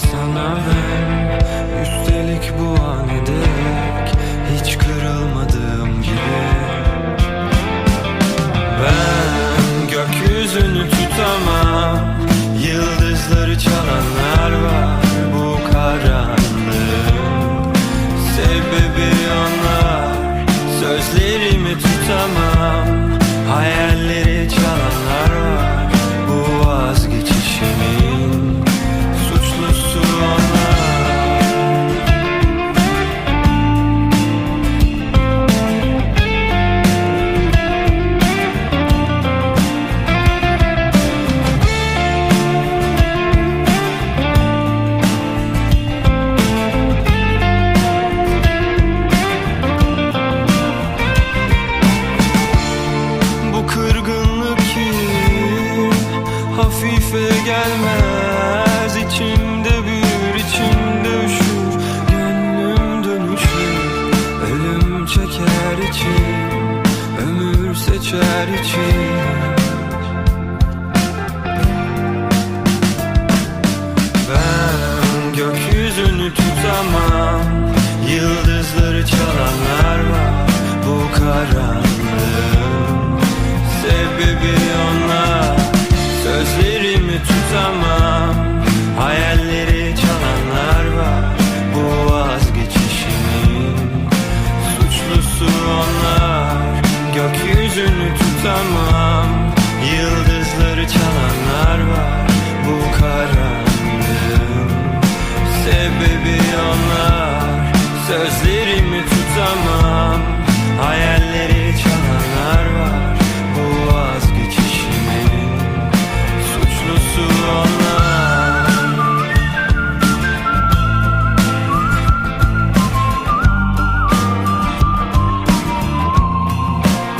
sana ben yüzünü tutamam. Yıldızları çalanlar var bu karanlığın Sebebi onlar. Sözlerimi tutamam. Hayalleri çalanlar var bu vazgeçişimin. Suçlusu onlar. Gökyüzünü tutamam.